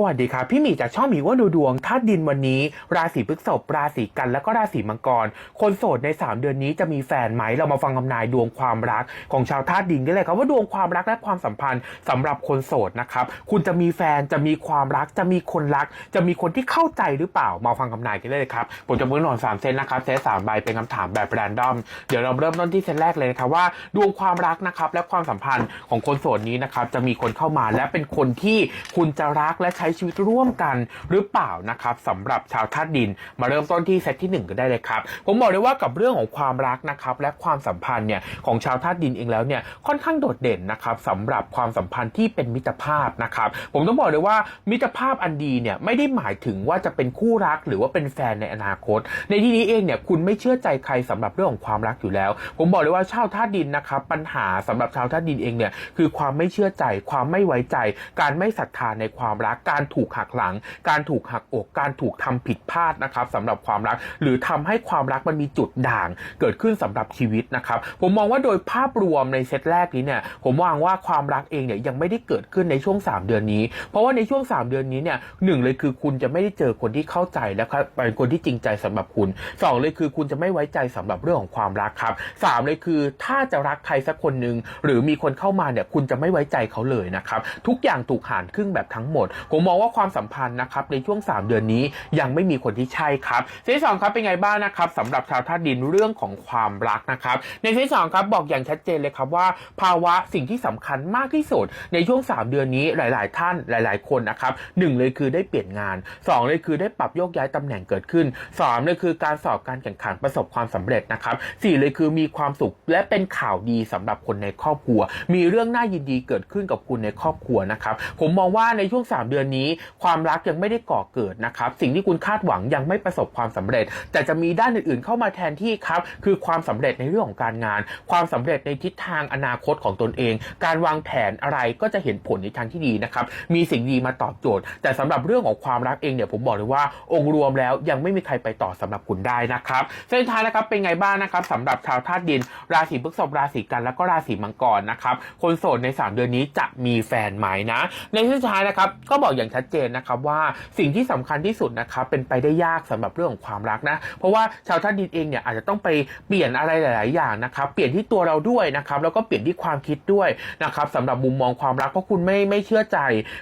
สวัสดีครับพี่หมีจากช่องหมีว่าดูดวงธาตุดินวันนี้ ราศีพฤษภราศีกันแล้วก็ราศีมังกร คนโสดใน 3 เดือนนี้จะมีแฟนไหมเรามาฟังคำนายดวงความรักของชาวธาตุดินกันเลยครับว่าดวงความรักและความสัมพันธ์สำหรับคนโสดนะครับคุณจะมีแฟนจะมีความรักจะมีคนรัก จะมีคนที่เข้าใจหรือเปล่ามาฟังคำนายกันเลยครับผมจะมือหนอนสามเซตนะครับเซตสามใบเป็นคำถามแบบแรนดอมเดี๋ยวเราเริ่มต้นที่เซตแรกเลยนะครับว่า ดวงความรักนะครับและความสัมพันธ์ของคนโสดนี้นะครับจะมีคนเข้ามาและเป็นคนที่คุณจะรักและช้ชีวิตร่วมกันหรือเปล่านะครับสำหรับชาวธาตุดิน มาเริ่มต้นที่เซตที่หนึ่งก็ได้เลยครับ ผมบอกเลยว่ากับเรื่องของความรักนะครับและความสัมพันธ์เนี่ยของชาวธาตุดินเองแล้วเนี่ยค่อนข้างโดดเด่นนะครับสำหรับความสัมพันธ์ที่เป็นมิตรภาพนะครับผมต้องบอกเลยว่ามิตรภาพอันดีเนี่ยไม่ได้หมายถึงว่าจะเป็นคู่รักหรือว่าเป็นแฟนในอนาคต ในที่นี้เองเนี่ยคุณไม่เชื่อใจใครสำหรับเรื่องของความรักอยู่แล้ว ผมบอกเลยว่าชาวธาตุดินนะครับปัญหาสำหรับชาวธาตุดินเองเนี่ยคือความไม่เชื่อใจความไม่ไว้ใจ การไม่ศรัทธาในความรักการถูกหักหลัง การถูกหักอกการถูกทำผิดพลาดนะครับสำหรับความรัก หรือทำให้ความรักมันมีจุดด่างเกิดขึ้นสำหรับชีวิตนะครับ ผมมองว่าโดยภาพรวมในเซตแรกนี้เนี่ยผมวางว่าความรักเองเนี่ยยังไม่ได้เกิดขึ้นในช่วง 3 เดือนนี้ เพราะว่าในช่วง 3 เดือนนี้เนี่ยหนึ่งเลยคือคุณจะไม่ได้เจอคนที่เข้าใจและเป็นคนที่จริงใจสำหรับคุณสองเลยคือคุณจะไม่ไว้ใจสำหรับเรื่องของความรักครับสามเลยคือถ้าจะรักใครสักคนหนึ่งหรือมีคนเข้ามาเนี่ยคุณจะไม่ไว้ใจเขาเลยนะครับทุกอย่างถูกหารครึ่งแบบทั้งหมดผมมองว่าความสัมพันธ์นะครับในช่วง 3 เดือนนี้ยังไม่มีคนที่ใช่ครับเซตสองครับเป็นไงบ้างนะครับสำหรับชาวธาตุดินเรื่องของความรักนะครับ ในเซตสองครับบอกอย่างชัดเจนเลยครับว่า ภาวะสิ่งที่สำคัญมากที่สุด ในช่วง 3 เดือนนี้หลาย ๆ ท่านหลาย ๆ คนนะครับหนึ่งเลยคือได้เปลี่ยนงานสองเลยคือได้ปรับโยกย้ายตำแหน่งเกิดขึ้นสามเลยคือการสอบการแข่งขันประสบความสำเร็จนะครับสี่เลยคือมีความสุขและเป็นข่าวดีสำหรับคนในครอบครัว มีเรื่องน่ายินดีเกิดขึ้นกับคุณในครอบครัวนะครับผมมองว่าในช่วง 3 เดือนนี้ความรักยังไม่ได้ก่อเกิดนะครับ สิ่งที่คุณคาดหวังยังไม่ประสบความสำเร็จ แต่จะมีด้านอื่นๆ เข้ามาแทนที่ครับ คือความสำเร็จในเรื่องของการงาน ความสำเร็จในทิศทางอนาคตของตนเอง การวางแผนอะไรก็จะเห็นผลในทางที่ดีนะครับ มีสิ่งดีมาตอบโจทย์ แต่สำหรับเรื่องของความรักเองเนี่ยผมบอกเลยว่าองค์รวมแล้วยังไม่มีใครไปต่อสำหรับคุณได้นะครับเส้นท้ายนะครับเป็นไงบ้างนะครับสำหรับชาวธาตุดิน ราศีพฤษภราศีกันแล้วก็ราศีมังกรนะครับคนโสดใน 3 เดือนนี้จะมีแฟนไหมนะ ในเส้นท้ายนะครับก็บอกอย่างชัดเจนนะครับว่าสิ่งที่สำคัญที่สุดนะครับเป็นไปได้ยากสำหรับเรื่องของความรักนะ เพราะว่าชาวธาตุดินเองเนี่ยอาจจะต้องไปเปลี่ยนอะไรหลาย ๆ อย่างนะครับเปลี่ยนที่ตัวเราด้วยนะครับแล้วก็เปลี่ยนที่ความคิดด้วยนะครับสำหรับมุมมองความรักเพราะคุณไม่ไม่เชื่อใจ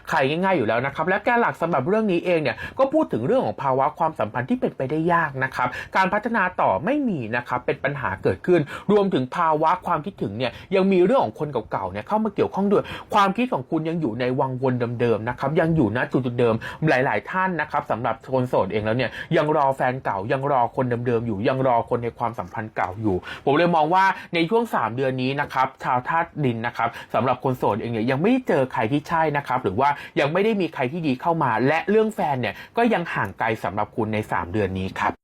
ใครง่าย ๆ อยู่แล้วนะครับและแกนหลักสำหรับเรื่องนี้เองเนี่ยก็พูดถึงเรื่องของภาวะความสัมพันธ์ที่เป็นไปได้ยากนะครับการพัฒนาต่อไม่มีนะครับเป็นปัญหาเกิดขึ้น รวมถึงภาวะความคิดถึงเนี่ยยังมีเรื่องของคนเก่าๆเนี่ยเข้ามาเกี่ยวข้องด้วย ความคิดของคุณยังอยู่ในวังวนเดิมๆนะครับยังอยู่ณจุดเดิมหลาย ๆ ท่านนะครับสำหรับคนโสดเองแล้วเนี่ยยังรอแฟนเก่ายังรอคนเดิม ๆ อยู่ยังรอคนในความสัมพันธ์เก่าอยู่ ผมเลยมองว่าในช่วง 3 เดือนนี้นะครับชาวธาตุดินนะครับสำหรับคนโสดเองเนี่ยยังไม่ได้เจอใครที่ใช่นะครับหรือว่ายังไม่ได้มีใครที่ดีเข้ามา และเรื่องแฟนเนี่ยก็ยังห่างไกลสำหรับคุณใน 3 เดือนนี้ครับ